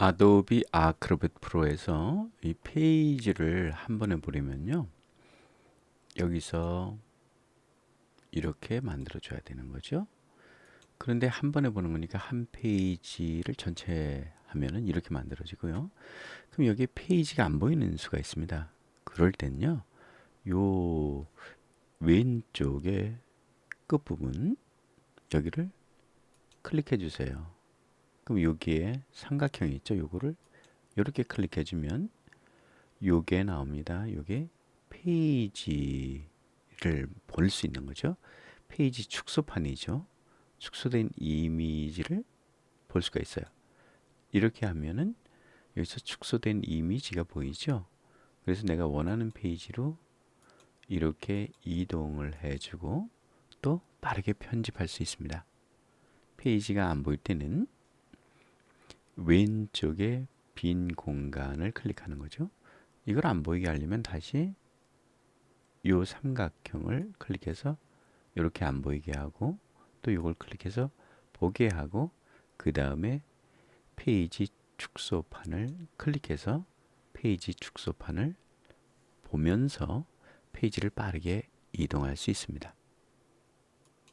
아도비 아크로벳 프로에서 이 페이지를 한 번에 보려면요. 여기서 이렇게 만들어 줘야 되는 거죠. 그런데 한 번에 보는 거니까 한 페이지를 전체 하면은 이렇게 만들어지고요. 그럼 여기에 페이지가 안 보이는 수가 있습니다. 그럴 땐요. 요 왼쪽에 끝부분 여기를 클릭해 주세요. 그럼 여기에 삼각형이 있죠. 요거를 이렇게 클릭해 주면 요게 나옵니다. 요게 페이지를 볼 수 있는 거죠. 페이지 축소판이죠. 축소된 이미지를 볼 수가 있어요. 이렇게 하면은 여기서 축소된 이미지가 보이죠. 그래서 내가 원하는 페이지로 이렇게 이동을 해주고 또 빠르게 편집할 수 있습니다. 페이지가 안 보일 때는 왼쪽에 빈 공간을 클릭하는 거죠. 이걸 안 보이게 하려면 다시 이 삼각형을 클릭해서 이렇게 안 보이게 하고 또 이걸 클릭해서 보게 하고 그 다음에 페이지 축소판을 클릭해서 페이지 축소판을 보면서 페이지를 빠르게 이동할 수 있습니다.